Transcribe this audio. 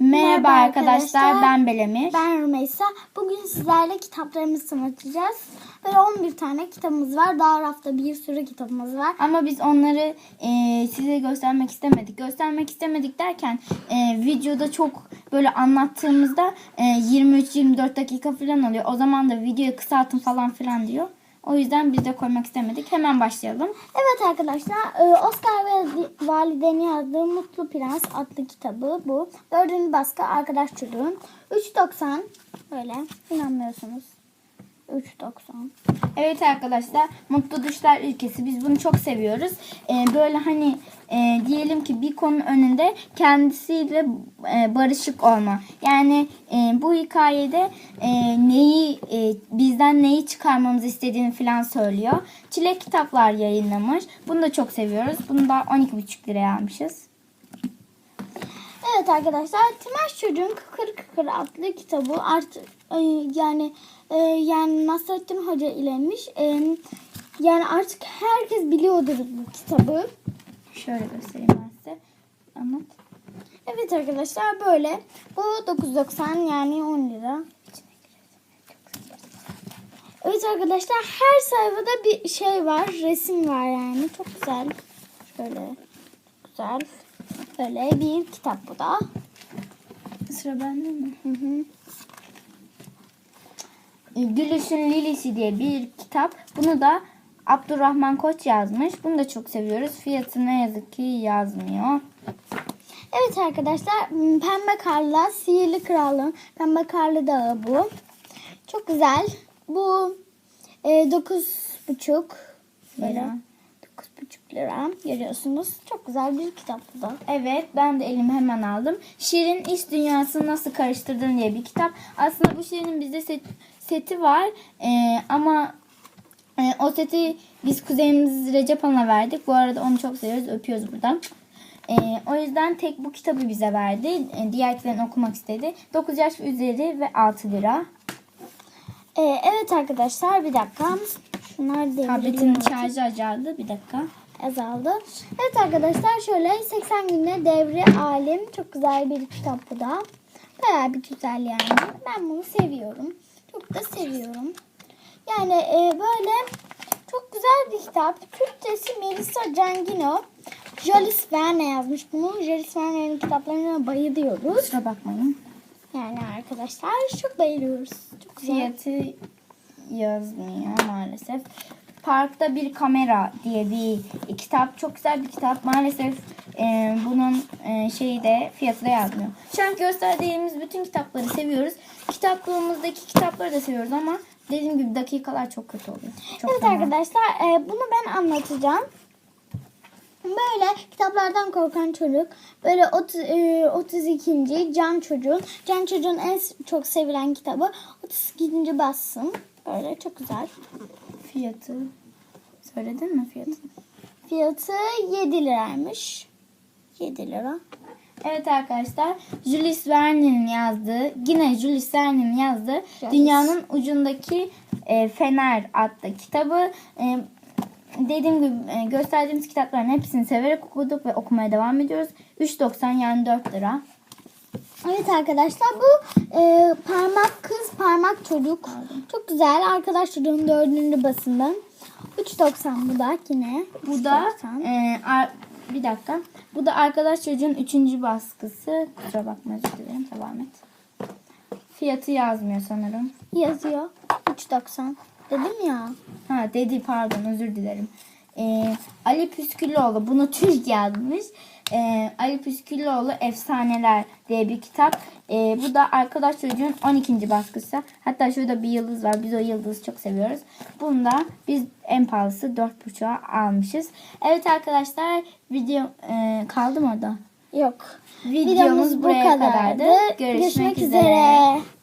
Merhaba arkadaşlar, ben Belemir. Ben Rümeysa. Bugün sizlerle kitaplarımızı tanıtacağız. Böyle 11 tane kitabımız var. Daha rafta bir sürü kitabımız var. Ama biz onları e, size göstermek istemedik. Göstermek istemedik derken e, videoda çok böyle anlattığımızda e, 23-24 dakika falan oluyor. O zaman da videoyu kısaltın falan filan diyor. O yüzden biz de koymak istemedik. Hemen başlayalım. Evet arkadaşlar e, Oscar ve Valide'nin yazdığı Mutlu Prens adlı kitabı bu. Dördüncü baskı arkadaş çocuğun. 3.90 böyle inanmıyorsunuz. 3.90. Evet arkadaşlar Mutlu Düşler Ülkesi biz bunu çok seviyoruz. Ee, böyle hani e, diyelim ki bir konu önünde kendisiyle e, barışık olma. Yani e, bu hikayede e, neyi e, bizden neyi çıkarmamızı istediğini falan söylüyor. Çilek kitaplar yayınlamış. Bunu da çok seviyoruz. Bunu da 12,5 liraya almışız. Evet arkadaşlar Timaş Çocuğun Kıkır Kıkır adlı kitabı artık e, yani e, yani Nasrettin Hoca ilemiş. E, yani artık herkes biliyordur bu kitabı. Şöyle göstereyim ben size. Anlat. Evet arkadaşlar böyle. Bu 9.90 yani 10 lira. Evet arkadaşlar her sayfada bir şey var. Resim var yani. Çok güzel. Şöyle. Güzel. Böyle bir kitap bu da. Sıra bende mi? Hı hı. Gülüş'ün Lilisi diye bir kitap. Bunu da Abdurrahman Koç yazmış. Bunu da çok seviyoruz. Fiyatı ne yazık ki yazmıyor. Evet arkadaşlar Pembe Karla Sihirli Krallığın Pembe Karlı Dağı bu. Çok güzel. Bu e, dokuz buçuk lira. Lira. Dokuz buçuk lira görüyorsunuz. Çok güzel bir kitap bu da. Evet ben de elime hemen aldım. Şirin İş Dünyasını Nasıl Karıştırdın diye bir kitap. Aslında bu Şirin'in bizde set- seti var. Ee, ama e, o seti biz kuzenimiz Recep Han'a verdik. Bu arada onu çok seviyoruz. Öpüyoruz buradan. Ee, o yüzden tek bu kitabı bize verdi. Ee, diğerlerini okumak istedi. 9 yaş üzeri ve 6 lira. E, evet arkadaşlar bir dakika. Şunlar Tabletin şarjı azaldı. Bir dakika. azaldı. Evet arkadaşlar şöyle 80 günde devri alim. Çok güzel bir kitap bu da. Bayağı bir güzel yani. Ben bunu seviyorum. Çok da seviyorum. Yani e, böyle çok güzel bir kitap. Türkçesi Melisa Cangino. Jolis Verne yazmış bunu. Jolis Verne'nin kitaplarına bayılıyoruz. Kusura bakmayın. Yani arkadaşlar çok bayılıyoruz. Çok güzel. Fiyatı yazmıyor maalesef. Parkta bir kamera diye bir kitap. Çok güzel bir kitap. Maalesef e, bunun e, şeyi de fiyatı da yazmıyor. Şu an gösterdiğimiz bütün kitapları seviyoruz. Kitaplığımızdaki kitapları da seviyoruz ama dediğim gibi dakikalar çok kötü oluyor. Çok Evet fena. arkadaşlar e, bunu ben anlatacağım. Böyle kitaplardan korkan çocuk. Böyle ot- e, 32. Can Çocuğun. Can Çocuğun en çok sevilen kitabı. 32. bassın. Böyle çok güzel. Fiyatı söyledin mi fiyatı? Fiyatı 7 liraymış. 7 lira. Evet arkadaşlar Jules Verne'nin yazdığı yine Jules Verne'nin yazdığı Jules. Dünyanın Ucundaki e, Fener adlı kitabı e, dediğim gibi e, gösterdiğimiz kitapların hepsini severek okuduk ve okumaya devam ediyoruz. 3.90 yani 4 lira. Evet arkadaşlar bu e, parmak kız parmak çocuk. Çok güzel. Arkadaş çocuğun dördüncü basından. 3.90 bu da yine. Bu da 3.90. e, ar- bir dakika. Bu da arkadaş çocuğun 3. baskısı. Kusura bakma özür dilerim. Devam et. Fiyatı yazmıyor sanırım. yazıyor. 3.90. Dedim ya. Ha dedi pardon özür dilerim. Ee, Ali Püskülloğlu bunu Türk yazmış. Ee, Ali Püskülloğlu Efsaneler diye bir kitap. Ee, bu da arkadaş çocuğun 12. baskısı. Hatta şurada bir yıldız var. Biz o yıldızı çok seviyoruz. Bunu da biz en pahalısı 4.5'a almışız. Evet arkadaşlar video e, kaldı mı orada? Yok. Videomuz buraya kadardı. Görüşmek üzere.